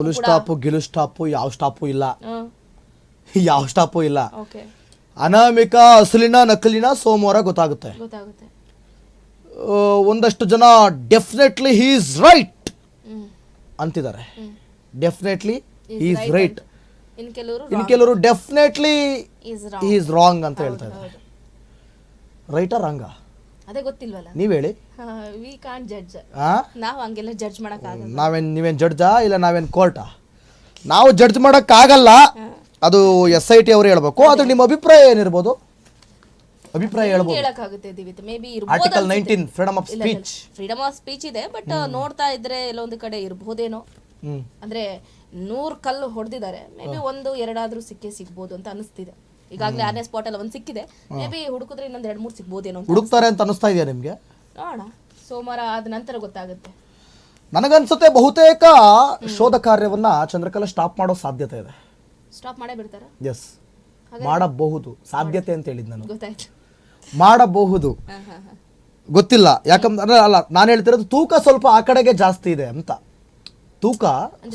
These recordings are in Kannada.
ಫುಲ್ ಸ್ಟಾಪು ಗಿಲು ಸ್ಟಾಪು ಯಾವ ಸ್ಟಾಪು ಇಲ್ಲ. ಯಾವ ಸ್ಟಾಪು ಇಲ್ಲ. ಓಕೆ ಅನಾಮಿಕ ಅಸಲಿನ ನಕಲಿನ ಸೋಮವಾರ ಗೊತ್ತಾಗುತ್ತೆ. ಗೊತ್ತಾಗುತ್ತೆ. ಆ, ಒಂದಷ್ಟು ಜನ ಡೆಫಿನೆಟ್ಲಿ ಹೀ ಈಸ್ ರೈಟ್ ಅಂತಿದ್ದಾರೆ. Definitely he is right in ಕೆಲವರು ಕೆಲವರು ಡೆಫಿನೆಟ್ಲಿ ಈಸ್ ಈಸ್ ರಾಂಗ್ ಅಂತ ಹೇಳ್ತಾ ಇದ್ದಾರೆ. ರೈಟಾ ರಾಂಗ. ಅದೇ ಗೊತ್ತಿಲ್ವಲ್ಲ? ನೀವ್ ಹೇಳಿ. ವಿ ಕಾಂಟ್ ಜಡ್ಜ್ ಆ? ನಾವು ಹಂಗೆಲ್ಲ ಜಡ್ಜ್ ಮಾಡಕ್ ಆಗಲ್ಲ. ನಾವೇನ್ ನೀವೇನ್ ಜಡ್ಜಾ ಇಲ್ಲ ನಾವೇನ್ ಕೋರ್ಟಾ ನಾವು ಜಡ್ಜ್ ಮಾಡಕ್ ಆಗಲ್ಲ. ಅದು ಎಸ್ ಐ ಟಿ ಅವರು ಹೇಳ್ಬೇಕು. ಅದು ನಿಮ್ಮ ಅಭಿಪ್ರಾಯ ಏನಿರ್ಬೋದು? ಅಭಿಪ್ರಾಯ ಹೇಳ್ಬೋದು. ಹೇಳಕ್ಕಾಗುತ್ತೆ Divith. May be article nineteen freedom of speech freedom of speech ಇದೆ ಬಟ್ ನೋಡ್ತಾ ಇದ್ರೆ ಎಲ್ಲೊಂದು ಕಡೆ ಇರ್ಬೋದೇನೋ. ಅಂದ್ರೆ ನೂರ್ ಕಲ್ಲು ಹೊಡೆದಿದ್ದಾರೆ. ಮೇ ಬಿ ಒಂದು ಎರಡಾದ್ರೂ ಸಿಕ್ಕೇ ಸಿಗ್ಬೋದು ಅಂತ ಅನಿಸ್ತಿದೆ. ಈಗಾಗಲೇ ಆನೆ ಸ್ಪಾಟ್ ಅಲ್ಲಿ ಒಂದು ಸಿಕ್ಕಿದೆ. ಮೇ ಬಿ ಹುಡುಕಿದ್ರೆ ಇನ್ನೊಂದು ಎರಡು ಮೂರು ಸಿಗ್ಬೋದೇನೋ ಅಂತ ಹುಡುಕ್ತಾರೆ ಅಂತ ಅನಿಸ್ತಾ ಇದೆಯಾ ನಿಮಗೆ? ನೋಡೋಣ. ಸೋಮವಾರ ಆದ ನಂತರ ಗೊತ್ತಾಗುತ್ತೆ. ನನಗನ್ಸುತ್ತೆ ಬಹುತೇಕ ಶೋಧ ಕಾರ್ಯವನ್ನ ಚಂದ್ರಕಲಾ ಸ್ಟಾಪ್ ಮಾಡೋ ಸಾಧ್ಯತೆ ಇದೆ. ಸ್ಟಾಪ್ ಮಾಡೇ ಬಿಡ್ತಾರ? ಎಸ್ ಮಾಡಬಹುದು. ಸಾಧ್ಯತೆ ಅಂತ ಹೇಳಿದ್ ನಾನು. ಗೊತ್ತಾಯ್ತು. ಮಾಡಬಹುದು. ಗೊತ್ತಿಲ್ಲ. ಯಾಕಂದ್ರೆ ಅಲ್ಲ ನಾನು ಹೇಳ್ತಿರೋದು ತೂಕ ಸ್ವಲ್ಪ ಆ ಕಡೆಗೆ ಜಾಸ್ತಿ ಇದೆ ಅಂತ. ತೂಕ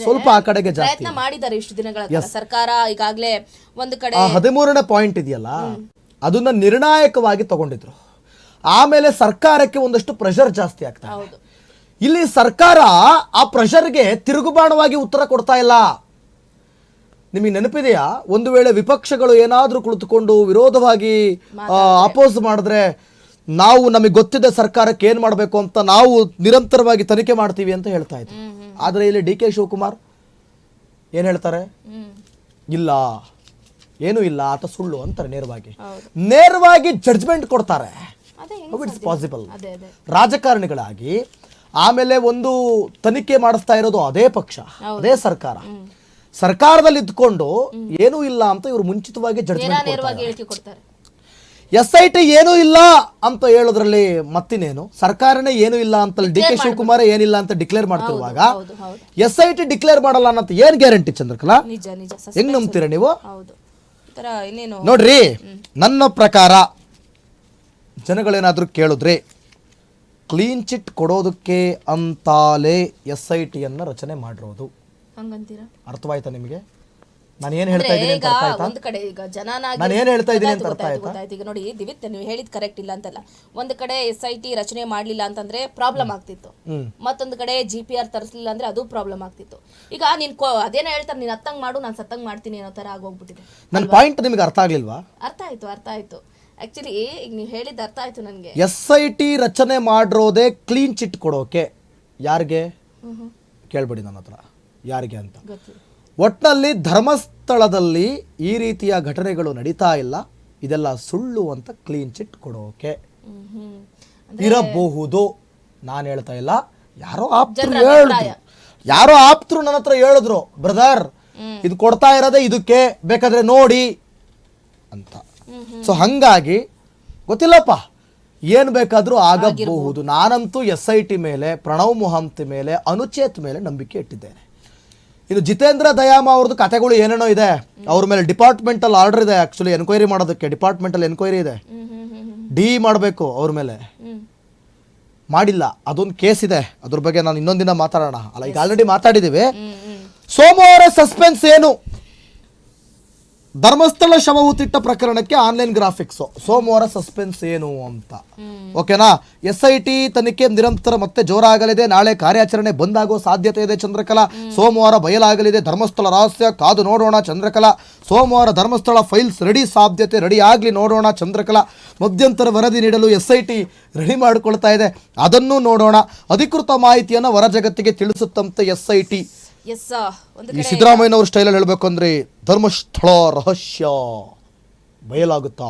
ಸ್ವಲ್ಪ ಆ ಕಡೆಗೆ ಜಾಸ್ತಿ. ಪ್ರಯತ್ನ ಮಾಡಿದ್ದಾರೆ ಇಷ್ಟು ದಿನಗಳ ಕಾಲ. ಸರ್ಕಾರ ಈಗಾಗಲೇ ಒಂದು ಕಡೆ ಆ ಹದಿಮೂರನೇ ಪಾಯಿಂಟ್ ಇದೆಯಲ್ಲ ಅದನ್ನ ನಿರ್ಣಾಯಕವಾಗಿ ತಗೊಂಡಿದ್ರು. ಆಮೇಲೆ ಸರ್ಕಾರಕ್ಕೆ ಒಂದಷ್ಟು ಪ್ರೆಷರ್ ಜಾಸ್ತಿ ಆಗ್ತಾ ಇದೆ. ಹೌದು. ಇಲ್ಲಿ ಸರ್ಕಾರ ಆ ಪ್ರೆಷರ್ಗೆ ತಿರುಗುಬಾಣವಾಗಿ ಉತ್ತರ ಕೊಡ್ತಾ ಇಲ್ಲ. ನಿಮಗೆ ನೆನಪಿದೆಯಾ? ಒಂದು ವೇಳೆ ವಿಪಕ್ಷಗಳು ಏನಾದರೂ ಕುಳಿತುಕೊಂಡು ವಿರೋಧವಾಗಿ ಅಪೋಸ್ ಮಾಡಿದ್ರೆ ನಾವು ನಮಗೆ ಗೊತ್ತಿದ್ದ ಸರ್ಕಾರಕ್ಕೆ ಏನು ಮಾಡಬೇಕು ಅಂತ ನಾವು ನಿರಂತರವಾಗಿ ತನಿಖೆ ಮಾಡ್ತೀವಿ ಅಂತ ಹೇಳ್ತಾ ಇದ್ರು. ಆದರೆ ಇಲ್ಲಿ ಡಿ ಕೆ ಶಿವಕುಮಾರ್ ಏನು ಹೇಳ್ತಾರೆ? ಇಲ್ಲ. ಏನು ಇಲ್ಲ ಆತ ಸುಳ್ಳು ಅಂತಾರೆ ನೇರವಾಗಿ. ನೇರವಾಗಿ ಜಡ್ಜ್ಮೆಂಟ್ ಕೊಡ್ತಾರೆ. ಇಟ್ಸ್ ಪಾಸಿಬಲ್ ರಾಜಕಾರಣಿಗಳಾಗಿ ಆಮೇಲೆ ಒಂದು ತನಿಖೆ ಮಾಡಿಸ್ತಾ ಇರೋದು ಅದೇ ಪಕ್ಷ ಅದೇ ಸರ್ಕಾರ. ಸರ್ಕಾರದಲ್ಲಿ ಇದ್ಕೊಂಡು ಏನೂ ಇಲ್ಲ ಅಂತ ಇವರು ಮುಂಚಿತವಾಗಿ ಜಡ್ಜ್ಮೆಂಟ್ ಕೊಡ್ತಾರೆ. ಎಸ್ ಐ ಟಿ ಏನೂ ಇಲ್ಲ ಅಂತ ಹೇಳೋದ್ರಲ್ಲಿ ಮತ್ತಿನೇನು ಸರ್ಕಾರನೇ ಏನೂ ಇಲ್ಲ ಅಂತ ಡಿ ಕೆ ಶಿವಕುಮಾರ್ ಏನಿಲ್ಲ ಅಂತ ಡಿಕ್ಲೇರ್ ಮಾಡ್ತಿರುವಾಗ ಎಸ್ ಐ ಟಿ ಡಿಕ್ಲೇರ್ ಮಾಡಲ್ಲ ಅಂತ ಏನ್ ಗ್ಯಾರಂಟಿ ಚಂದ್ರಕಲಾ? ನಿಜ ಹೆಂಗ್ ನಂಬ್ತೀರಾ ನೀವು? ಹೌದು. ಈ ತರ ಇನ್ನೇನು? ನೋಡ್ರಿ ನನ್ನ ಪ್ರಕಾರ ಜನಗಳೇನಾದ್ರೂ ಕೇಳಿದ್ರೆ ಕ್ಲೀನ್ ಚಿಟ್ ಕೊಡೋದಕ್ಕೆ ಅಂತಾಲೇ ಎಸ್ ಐ ಟಿಯನ್ನು ರಚನೆ ಮಾಡಿರೋದು. ಹಂಗಂತೀರಾ? ಅರ್ಥವಾಯ್ತಾ ನಿಮಗೆ? ನಾನು ಏನು ಹೇಳ್ತಾ ಇದ್ದೀನಿ ಅಂತ ಈಗ ಅರ್ಥ ಆಯ್ತಾ? ಒಂದ್ ಕಡೆ ಈಗ ಜನನಾಗಿ ನಾನು ಏನ್ ಹೇಳ್ತಾ ಇದೀನಿ ಅಂತ ಅರ್ಥ ಗೊತ್ತಾಯ್ತು, ಗೊತ್ತಾಯ್ತು. ಈಗ ನೋಡಿ ದಿವಿತ್ ನೀವು ಹೇಳಿದ್ ಕರೆಕ್ಟ್ ಇಲ್ಲ ಅಂತಲ್ಲ. ಒಂದ್ ಕಡೆ ಎಸ್ ಐ ಟಿ ರಚನೆ ಮಾಡ್ಲಿಲ್ಲ ಅಂತಂದ್ರೆ ಪ್ರಾಬ್ಲಮ್ ಆಗ್ತಿತ್ತು. ಹ್ಮ್. ಮತ್ತೊಂದ್ ಕಡೆ ಜಿ ಪಿ ಆರ್ ತರಿಸ್ಲಿಲ್ಲ ಅಂದ್ರೆ ಅದು ಪ್ರಾಬ್ಲಮ್ ಆಗ್ತಿತ್ತು. ಈಗ ನೀನ್ ಕೊ- ಅದೇನೋ ಹೇಳ್ತಾರೆ ನೀನ್ ಹತ್ತಂಗ್ ಮಾಡು ನಾನು ಸತ್ತಂಗ್ ಮಾಡ್ತೀನಿ ಅನ್ನೋ ತರ ಆಗೋಗ್ಬಿಟ್ಟಿದೆ. ನನ್ನ ಪಾಯಿಂಟ್ ನಿಮಗೆ ಅರ್ಥ ಆಗ್ಲಿಲ್ವಾ? ಅರ್ಥ ಆಯ್ತು ಅರ್ಥ ಆಯ್ತು. ಆಕ್ಚುಲಿ ಈಗ ನೀವು ಹೇಳಿದ್ ಅರ್ಥ ಆಯ್ತು ನನ್ಗೆ. ಎಸ್ ಐ ಟಿ ರಚನೆ ಮಾಡಿರೋದೇ ಕ್ಲೀನ್ ಚಿಟ್ ಕೊಡೋಕೆ. ಯಾರಿಗೆ? ಕೇಳ್ಬೇಡಿ ನನ್ನ ಹತ್ರ. ಯಾರಿಗೆ ಅಂತ. ಗೊತ್ತಿಲ್ಲ. ಒಟ್ನಲ್ಲಿ ಧರ್ಮಸ್ಥಳದಲ್ಲಿ ಈ ರೀತಿಯ ಘಟನೆಗಳು ನಡೀತಾ ಇಲ್ಲ. ಇದೆಲ್ಲ ಸುಳ್ಳು ಅಂತ ಕ್ಲೀನ್ ಚಿಟ್ ಕೊಡೋಕೆ. ಇರಬಹುದು. ನಾನು ಹೇಳ್ತಾ ಇಲ್ಲ. ಯಾರೋ ಆಪ್ತರು ಹೇಳಿದ್ರು. ಯಾರೋ ಆಪ್ತರು ನನ್ನ ಹತ್ರ ಹೇಳಿದ್ರು ಬ್ರದರ್ ಇದು ಕೊಡ್ತಾ ಇರೋದೇ ಇದಕ್ಕೆ ಬೇಕಾದ್ರೆ ನೋಡಿ ಅಂತ. ಸೊ ಹಂಗಾಗಿ ಗೊತ್ತಿಲ್ಲಪ್ಪ. ಏನ್ ಬೇಕಾದ್ರೂ ಆಗಬಹುದು. ನಾನಂತೂ ಎಸ್ ಐ ಟಿ ಮೇಲೆ ಪ್ರಣವ್ ಮೊಹಂತಿ ಮೇಲೆ ಅನುಚೇತ್ ಮೇಲೆ ನಂಬಿಕೆ ಇಟ್ಟಿದ್ದೇನೆ. ಇನ್ನು ಜಿತೇಂದ್ರ ದಯಾಮ ಅವ್ರದ್ದು ಕತೆಗಳು ಏನೇನೋ ಇದೆ. ಅವ್ರ ಮೇಲೆ ಡಿಪಾರ್ಟ್ಮೆಂಟಲ್ ಆರ್ಡರ್ ಇದೆ ಆಕ್ಚುಲಿ ಎನ್ಕ್ವೈರಿ ಮಾಡೋದಕ್ಕೆ. ಡಿಪಾರ್ಟ್ಮೆಂಟಲ್ಲಿ ಎನ್ಕ್ವೈರಿ ಇದೆ. ಡಿ ಮಾಡಬೇಕು ಅವ್ರ ಮೇಲೆ. ಮಾಡಿಲ್ಲ. ಅದೊಂದು ಕೇಸ್ ಇದೆ. ಅದ್ರ ಬಗ್ಗೆ ನಾನು ಇನ್ನೊಂದಿನ ಮಾತಾಡೋಣ. ಅಲ್ಲ ಈಗ ಆಲ್ರೆಡಿ ಮಾತಾಡಿದ್ದೀವಿ. ಸೋಮವಾರ ಸಸ್ಪೆನ್ಸ್ ಏನು? ಧರ್ಮಸ್ಥಳ ಶವಹುತಿಟ್ಟ ಪ್ರಕರಣಕ್ಕೆ ಆನ್ಲೈನ್ ಗ್ರಾಫಿಕ್ಸ್. ಸೋಮವಾರ ಸಸ್ಪೆನ್ಸ್ ಏನು ಅಂತ. ಓಕೆನಾ? ಎಸ್ ಐ ಟಿ ತನಿಖೆ ನಿರಂತರ ಮತ್ತೆ ಜೋರಾಗಲಿದೆ. ನಾಳೆ ಕಾರ್ಯಾಚರಣೆ ಬಂದಾಗೋ ಸಾಧ್ಯತೆ ಇದೆ ಚಂದ್ರಕಲಾ. ಸೋಮವಾರ ಬಯಲಾಗಲಿದೆ. ಧರ್ಮಸ್ಥಳ ರಹಸ್ಯ ಕಾದು ನೋಡೋಣ ಚಂದ್ರಕಲಾ. ಸೋಮವಾರ ಧರ್ಮಸ್ಥಳ ಫೈಲ್ಸ್ ರೆಡಿ ಸಾಧ್ಯತೆ ರೆಡಿ ಆಗಲಿ ನೋಡೋಣ ಚಂದ್ರಕಲಾ. ಮಧ್ಯಂತರ ವರದಿ ನೀಡಲು ಎಸ್ ಐ ಟಿ ರೆಡಿ ಮಾಡಿಕೊಳ್ತಾ ಇದೆ. ಅದನ್ನು ನೋಡೋಣ. ಅಧಿಕೃತ ಮಾಹಿತಿಯನ್ನು ಹೊರ ಜಗತ್ತಿಗೆ ತಿಳಿಸುತ್ತಂತೆ ಎಸ್ ಐ ಟಿ ಎಸ್ ಒಂದು ಈ ಸಿದ್ದರಾಮಯ್ಯನವ್ರ ಸ್ಟೈಲಲ್ಲಿ ಹೇಳಬೇಕು ಅಂದ್ರೆ ಧರ್ಮಸ್ಥಳ ರಹಸ್ಯ ಬಯಲಾಗುತ್ತಾ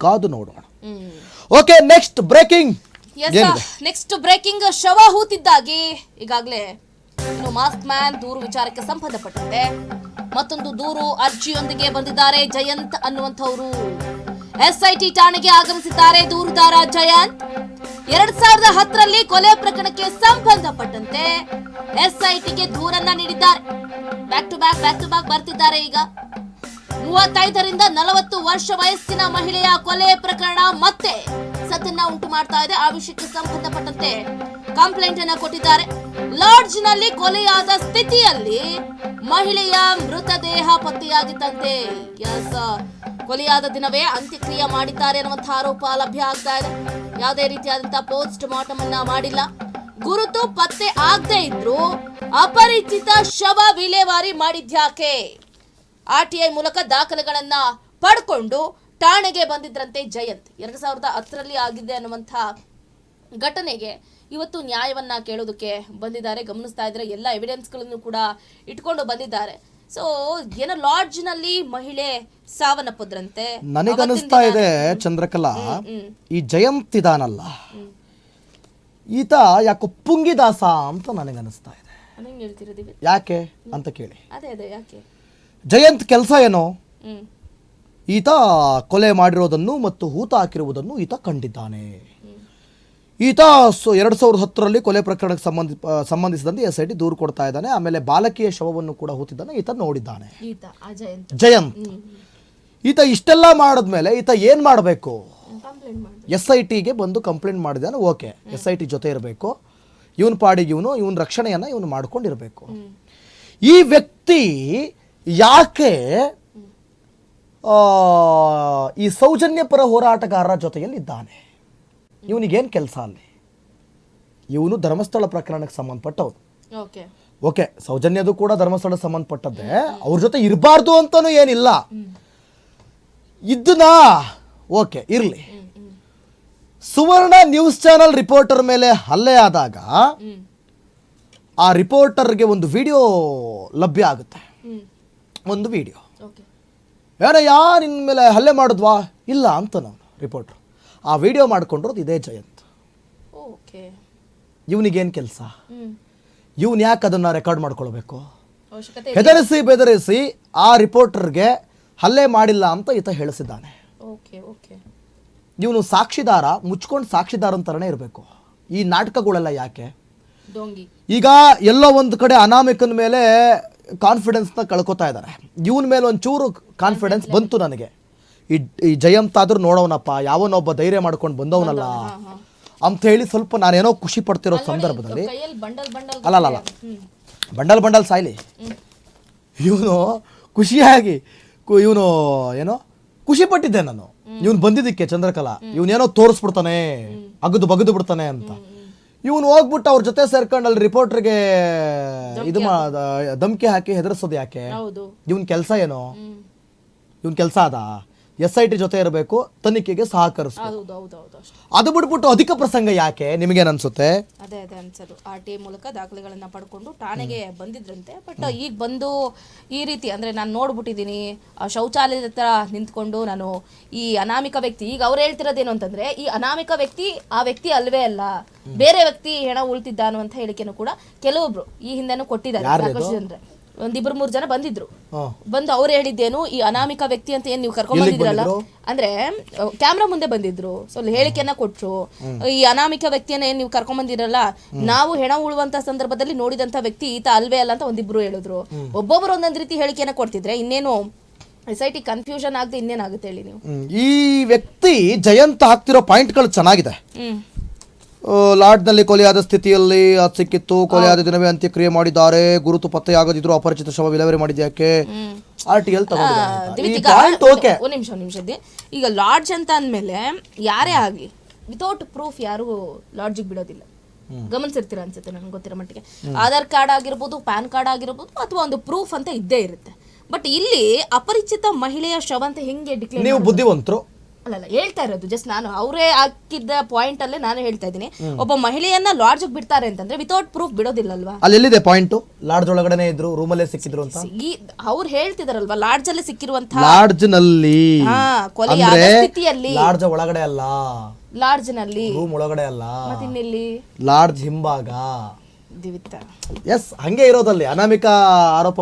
ಕಾದು ನೋಡೋಣ. Okay next breaking yes next breaking ಶವ ಹೂತಿದ್ದಾಗಿ. ಈಗಾಗಲೇ ಇನ್ನು ಮಾಸ್ಕ್ ಮ್ಯಾನ್ ದೂರು ವಿಚಾರಕ್ಕೆ ಸಂಬಂಧಪಟ್ಟಿದೆ ಮತ್ತೊಂದು ದೂರು ಅರ್ಜಿಯೊಂದಿಗೆ ಬಂದಿದ್ದಾರೆ ಜಯಂತ್ ಅನ್ನುವಂಥವರು. ಎಸ್ಐಟಿ ಠಾಣೆಗೆ ಆಗಮಿಸಿದ್ದಾರೆ ದೂರುದಾರ ಜಯಂತ್. ಎರಡ್ ಸಾವಿರದ ಹತ್ತರಲ್ಲಿ ಕೊಲೆ ಪ್ರಕರಣಕ್ಕೆ ಸಂಬಂಧಪಟ್ಟಂತೆ ಎಸ್ಐಟಿಗೆ ದೂರನ್ನ ನೀಡಿದ್ದಾರೆ. Back to back back to back ಬರ್ತಿದ್ದಾರೆ ಈಗ. ಮೂವತ್ತೈದರಿಂದ ನಲವತ್ತು ವರ್ಷ ವಯಸ್ಸಿನ ಮಹಿಳೆಯ ಕೊಲೆ ಪ್ರಕರಣ ಮತ್ತೆ ಸದ್ದನ್ನ ಉಂಟು ಮಾಡ್ತಾ ಇದೆ. ಆ ವಿಷಯಕ್ಕೆ ಸಂಬಂಧಪಟ್ಟಂತೆ ಕಂಪ್ಲೇಂಟ್ ಅನ್ನ ಕೊಟ್ಟಿದ್ದಾರೆ. ಲಾಡ್ಜ್ನಲ್ಲಿ ಕೊಲೆಯಾದ ಸ್ಥಿತಿಯಲ್ಲಿ ಮಹಿಳೆಯ ಮೃತದೇಹ ಪತ್ತೆಯಾಗಿದ್ದಂತೆ ಎಸ್, ಕೊಲೆಯಾದ ದಿನವೇ ಅಂತ್ಯಕ್ರಿಯೆ ಮಾಡಿದ್ದಾರೆ ಅನ್ನುವಂತಹ ಆರೋಪ ಲಭ್ಯ ಆಗ್ತಾ ಇದೆ. ಯಾವುದೇ ರೀತಿಯಾದಂತಹ ಪೋಸ್ಟ್ ಮಾರ್ಟಮ್ ಅನ್ನ ಮಾಡಿಲ್ಲ. ಗುರುತು ಪತ್ತೆ ಆಗದೆ ಇದ್ರು ಅಪರಿಚಿತ ಶವ ವಿಲೇವಾರಿ ಮಾಡಿದ್ಯಾಕೆ? ಆರ್ಟಿಐ ಮೂಲಕ ದಾಖಲೆಗಳನ್ನ ಪಡ್ಕೊಂಡು ಠಾಣೆಗೆ ಬಂದಿದ್ರಂತೆ ಜಯಂತ್. ಎರಡ್ ಸಾವಿರದ ಹತ್ತರಲ್ಲಿ ಆಗಿದೆ ಅನ್ನುವಂತಹ ಘಟನೆಗೆ ಇವತ್ತು ನ್ಯಾಯವನ್ನ ಕೇಳೋದಕ್ಕೆ ಬಂದಿದ್ದಾರೆ ಗಮನಿಸ್ತಾ ಇದ್ರೆ ಎಲ್ಲ ಎವಿಡೆನ್ಸ್ಗಳನ್ನು ಕೂಡ ಇಟ್ಕೊಂಡು ಬಂದಿದ್ದಾರೆ. ಸೊ ಏನೋ ಲಾಡ್ಜ್ನಲ್ಲಿ ಮಹಿಳೆ ಸಾವನ್ನಪ್ಪದ್ರಂತೆ ನನಗನಿಸ್ತಾ ಇದೆ ಚಂದ್ರಕಲಾ ಈ ಜಯಂತ್ ಇದಾನಲ್ಲ ಈತ ಯಾಕೋ ಪುಂಗಿದಾಸ ಅಂತ ನನಗನಿಸ್ತಾ ಇದೆ. ಯಾಕೆ ಅಂತ ಕೇಳಿ. ಅದೇ ಅದೇ ಯಾಕೆ? ಜಯಂತ್ ಕೆಲಸ ಏನೋ? ಈತ ಕೊಲೆ ಮಾಡಿರೋದನ್ನು ಮತ್ತು ಹೂತ ಹಾಕಿರುವುದನ್ನು ಈತ ಕಂಡಿದ್ದಾನೆ. ಈತ ಸೊ ಎರಡು ಸಾವಿರದ ಹತ್ತರಲ್ಲಿ ಕೊಲೆ ಪ್ರಕರಣಕ್ಕೆ ಸಂಬಂಧಿ ಸಂಬಂಧಿಸಿದಂತೆ ಎಸ್ ಐ ಟಿ ದೂರು ಕೊಡ್ತಾ ಇದ್ದಾನೆ. ಆಮೇಲೆ ಬಾಲಕಿಯ ಶವವನ್ನು ಕೂಡ ಹೂತಿದ್ದಾನೆ ಈತ ನೋಡಿದ್ದಾನೆ. ಜಯಂತ್. ಈತ ಇಷ್ಟೆಲ್ಲ ಮಾಡಿದ್ಮೇಲೆ ಈತ ಏನು ಮಾಡಬೇಕು? ಎಸ್ ಐ ಟಿಗೆ ಬಂದು ಕಂಪ್ಲೇಂಟ್ ಮಾಡಿದಾನೆ ಓಕೆ ಎಸ್ ಐ ಟಿ ಜೊತೆ ಇರಬೇಕು. ಇವನ್ ಪಾಡಿಗೆ ಇವನು ಇವನ್ ರಕ್ಷಣೆಯನ್ನು ಇವನು ಮಾಡ್ಕೊಂಡಿರಬೇಕು. ಈ ವ್ಯಕ್ತಿ ಯಾಕೆ ಆ, ಈ ಸೌಜನ್ಯ ಪರ ಹೋರಾಟಗಾರರ ಜೊತೆಯಲ್ಲಿ ಇದ್ದಾನೆ ಇವನಿಗೇನು ಕೆಲಸ ಅಲ್ಲಿ? ಇವನು ಧರ್ಮಸ್ಥಳ ಪ್ರಕರಣಕ್ಕೆ ಸಂಬಂಧಪಟ್ಟವನು. ಓಕೆ. ಓಕೆ ಸೌಜನ್ಯದು ಕೂಡ ಧರ್ಮಸ್ಥಳಕ್ಕೆ ಸಂಬಂಧಪಟ್ಟದ್ದೇ. ಅವ್ರ ಜೊತೆ ಇರಬಾರ್ದು ಅಂತಾನೂ ಏನಿಲ್ಲ. ಇದನ್ನ ಓಕೆ ಇರಲಿ. ಸುವರ್ಣ ನ್ಯೂಸ್ ಚಾನೆಲ್ ರಿಪೋರ್ಟರ್ ಮೇಲೆ ಹಲ್ಲೆ ಆದಾಗ ಆ ರಿಪೋರ್ಟರ್ಗೆ ಒಂದು ವಿಡಿಯೋ ಲಭ್ಯ ಆಗುತ್ತೆ. ಒಂದು ವಿಡಿಯೋ. ಏನಯ್ಯ ನಿನ್ನ ಮೇಲೆ ಹಲ್ಲೆ ಮಾಡಿದ್ವಾ? ಇಲ್ಲ ಅಂತ ನಾನು ರಿಪೋರ್ಟ್ರು. ಆ ವಿಡಿಯೋ ಮಾಡ್ಕೊಂಡಿರೋದು ಇದೇ ಜಯಂತ್. ಓಕೆ. ಇವನಿಗೇನು ಕೆಲಸ? ಇವನ್ ಯಾಕೆ ಅದನ್ನು ರೆಕಾರ್ಡ್ ಮಾಡ್ಕೊಳ್ಬೇಕು? ಅವಶ್ಯಕತೆ ಹೆದರಿಸಿ ಬೆದರಿಸಿ ಆ ರಿಪೋರ್ಟರ್ಗೆ ಹಲ್ಲೆ ಮಾಡಿಲ್ಲ ಅಂತ ಈತ ಹೇಳಿಸಿದ್ದಾನೆ. Okay okay. ಇವನು ಸಾಕ್ಷಿದಾರ ಮುಚ್ಕೊಂಡು ಸಾಕ್ಷಿದಾರ ಥರನೇ ಇರಬೇಕು. ಈ ನಾಟಕಗಳೆಲ್ಲ ಯಾಕೆ? ಈಗ ಎಲ್ಲೋ ಒಂದು ಕಡೆ ಅನಾಮಿಕನ ಮೇಲೆ ಕಾನ್ಫಿಡೆನ್ಸ್ನ ಕಳ್ಕೊತಾ ಇದ್ದಾರೆ ಇವನ ಮೇಲೆ ಒಂಚೂರು ಕಾನ್ಫಿಡೆನ್ಸ್ ಬಂತು ನನಗೆ. ಈ ಈ ಜಯಂತ್ ಆದ್ರೂ ನೋಡೋನಪ್ಪ ಯಾವನೊಬ್ಬ ಧೈರ್ಯ ಮಾಡ್ಕೊಂಡು ಬಂದವನಲ್ಲ. ಅಂತ ಹೇಳಿ ಸ್ವಲ್ಪ ನಾನೇನೋ ಖುಷಿ ಪಡ್ತಿರೋ ಸಂದರ್ಭದಲ್ಲಿ ಕೈಯಲ್ಲಿ ಬಂಡಲ್ ಬಂಡಲ್ ಅಲ್ಲ ಅಲ್ಲ ಅಲ್ಲ ಬಂಡಲ್ ಬಂಡಲ್ ಸಾಯ್ಲಿ. ಇವನು ಖುಷಿಯಾಗಿ ಇವನು ಏನೋ ಖುಷಿ ಪಟ್ಟಿದ್ದೆ ನಾನು. ಇವನು ಬಂದಿದ್ದಕ್ಕೆ ಚಂದ್ರಕಲಾ. ಇವನೇನೋ ತೋರಿಸ್ಬಿಡ್ತಾನೆ ಅಗದು ಬಗದು ಬಿಡ್ತಾನೆ ಅಂತ. ಇವನು ಹೋಗ್ಬಿಟ್ಟು ಅವ್ರ ಜೊತೆ ಸೇರ್ಕೊಂಡು ಅಲ್ಲಿ ರಿಪೋರ್ಟರ್ಗೆ ಇದು ಧಮಕಿ ಹಾಕಿ ಹೆದರ್ಸೋದು ಯಾಕೆ? ಇವನ್ ಕೆಲಸ ಏನು? ಇವನ್ ಕೆಲಸ ಅದ? ಎಸ್ ಐ ಟಿ ಜೊತೆ ಇರಬೇಕು ತನಿಖೆಗೆ ಸಹಕರಿಸಿ ಹೌದು ಹೌದು ಹೌದು ಅಷ್ಟೇ. ಅದು ಬಿಟ್ಬಿಟ್ಟು ಅಧಿಕ ಪ್ರಸಂಗ ಯಾಕೆ? ನಿಮಗೆ ಅನ್ಸುತ್ತೆ? ಅದೇ ಅದೇ ಅನ್ಸೋದು. ಆ ಟಿ ಮೂಲಕ ದಾಖಲೆಗಳನ್ನ ಪಡ್ಕೊಂಡು ಠಾಣೆಗೆ ಬಂದಿದ್ರಂತೆ. ಬಟ್ ಈಗ ಬಂದು ಈ ರೀತಿ ಅಂದ್ರೆ ನಾನು ನೋಡ್ಬಿಟ್ಟಿದ್ದೀನಿ ಆ ಶೌಚಾಲಯದ ಹತ್ರ ನಿಂತ್ಕೊಂಡು ನಾನು ಈ ಅನಾಮಿಕ ವ್ಯಕ್ತಿ ಈಗ ಅವ್ರು ಹೇಳ್ತಿರೋದೇನು ಅಂತಂದ್ರೆ ಈ ಅನಾಮಿಕ ವ್ಯಕ್ತಿ ಆ ವ್ಯಕ್ತಿ ಅಲ್ವೇ ಅಲ್ಲ. ಬೇರೆ ವ್ಯಕ್ತಿ ಹೆಣ ಉಳ್ತಿದ್ದಾನು ಅಂತ ಹೇಳಿಕೆನು ಕೂಡ ಕೆಲವೊಬ್ರು ಈ ಹಿಂದೆನೂ ಕೊಟ್ಟಿದ್ದಾರೆ ಸಾಕಷ್ಟು ಜನರೆ. ಒಂದಿಬ್ರು ಮೂರು ಜನ ಬಂದಿದ್ರು. ಬಂದು ಅವ್ರು ಹೇಳಿದ್ದೇನು ಈ ಅನಾಮಿಕ ವ್ಯಕ್ತಿ ಅಂತ ಏನ್ ನೀವು ಕರ್ಕೊಂಡ್ ಬಂದಿದ್ರಲ್ಲ ಅಂದ್ರೆ ಕ್ಯಾಮ್ರಾ ಮುಂದೆ ಬಂದಿದ್ರು. ಸೊ ಹೇಳಿಕೆಯನ್ನ ಕೊಟ್ರು. ಈ ಅನಾಮಿಕ ವ್ಯಕ್ತಿಯನ್ನ ಏನ್ ನೀವು ಕರ್ಕೊಂಡ್ ಬಂದಿರಲ್ಲ ನಾವು ಹೆಣ ಉಳುವಂತ ಸಂದರ್ಭದಲ್ಲಿ ನೋಡಿದಂತ ವ್ಯಕ್ತಿ ಈತ ಅಲ್ವೇ ಅಲ್ಲ ಅಂತ ಒಂದಿಬ್ರು ಹೇಳಿದ್ರು. ಒಬ್ಬೊಬ್ರು ಒಂದೊಂದ್ ರೀತಿ ಹೇಳಿಕೆಯನ್ನ ಕೊಡ್ತಿದ್ರೆ ಇನ್ನೇನು ಸೊಸೈಟಿ ಕನ್ಫ್ಯೂಷನ್ ಆಗದೆ ಇನ್ನೇನಾಗುತ್ತೆ ಹೇಳಿ ನೀವು? ಈ ವ್ಯಕ್ತಿ ಜಯಂತ ಹಾಕ್ತಿರೋ ಪಾಯಿಂಟ್ಗಳು ಚೆನ್ನಾಗಿದೆ. ಆ, ಕೊಲೆಯಾದ ಸ್ಥಿತಿಯಲ್ಲಿ ಅದು ಸಿಕ್ಕಿತ್ತು. ಕೊಲೆಯಾದ ದಿನವೇ ಅಂತ್ಯಕ್ರಿಯೆ ಮಾಡಿದ್ದಾರೆ. ಗುರುತು ಪತ್ತೆಯಾಗದಿದ್ರು ಅಪರಿಚಿತ ಶವ ವಿಲೇವಾರಿ ಮಾಡಿದ್ಯಾಕೆ ಆರ್ ಟಿ ಎಲ್ ದಿವಿತ್ ಈಗ ಓಕೆ. ಒಂದ್ ನಿಮಿಷ ಒಂದ್ ನಿಮಿಷ ಈಗ ಲಾಡ್ಜ್ ಅಂತ ಅಂದ್ಮೇಲೆ ಯಾರೇ ಆಗಲಿ ವಿತೌಟ್ ಪ್ರೂಫ್ ಯಾರು ಲಾಡ್ಜಿಗೆ ಬಿಡೋದಿಲ್ಲ. ಗಮನಿಸಿರ್ತೀರ ಅನ್ಸುತ್ತೆ ನನಗೆ ಗೊತ್ತಿರೋ ಮಟ್ಟಿಗೆ. ಆಧಾರ್ ಕಾರ್ಡ್ ಆಗಿರ್ಬೋದು ಪ್ಯಾನ್ ಕಾರ್ಡ್ ಆಗಿರ್ಬೋದು ಅಥವಾ ಒಂದು ಪ್ರೂಫ್ ಅಂತ ಇದ್ದೇ ಇರುತ್ತೆ. ಬಟ್ ಇಲ್ಲಿ ಅಪರಿಚಿತ ಮಹಿಳೆಯ ಶವ ಅಂತ ಹೆಂಗೆ ಡಿಕ್ಲೇರ್ ನೀವು ಬುದ್ಧಿವಂತರು. ಅಲ್ಲಲ್ಲ ಹೇಳ್ತಾ ಇರೋದು ಜಸ್ಟ್ ನಾನು ಅವರೇ ಹಾಕಿದ್ದ ಪಾಯಿಂಟ್ ಅಲ್ಲೇ ನಾನು ಹೇಳ್ತಾ ಇದ್ದೀನಿ. ಒಬ್ಬ ಮಹಿಳೆಯನ್ನ ಲಾಡ್ಜ್ ಬಿಡ್ತಾರೆ ಅಂತಂದ್ರೆ ವಿತೌಟ್ ಪ್ರೂಫ್ ಬಿಡೋದಿಲ್ಲಲ್ವಾ? ಅಲ್ಲಿ ಎಲ್ಲಿದೆ ಪಾಯಿಂಟ್ ಲಾಡ್ಜ್ ಒಳಗಡೆ ಇದ್ರು ರೂಮಲ್ಲೇ ಸಿಕ್ಕಿದ್ರು ಅಂತ? ಈ ಅವ್ರು ಹೇಳ್ತಿದಾರಲ್ವಾ ಲಾಡ್ಜ್ ಅಲ್ಲಿ ಸಿಕ್ಕಿರುವಂತಹ ಲಾಡ್ಜ್ನಲ್ಲಿ. ಹಾ ಕೊಲೆಯಾದ ಅಂದ್ರೆ ಸ್ಥಿತಿಯಲ್ಲಿ. ಲಾಡ್ಜ್ ಒಳಗಡೆ ಅಲ್ಲ. ಲಾಡ್ಜ್ನಲ್ಲಿ. ರೂಮ್ ಒಳಗಡೆ ಅಲ್ಲ. ಮತ್ತಿನ್ನೆಲ್ಲಿ ಲಾಡ್ಜ್ ಹಿಂಭಾಗ. ದಿವಿತ. ಎಸ್ ಹಂಗೆ ಇರೋದಲ್ಲಿ. ಅನಾಮಿಕ ಆರೋಪ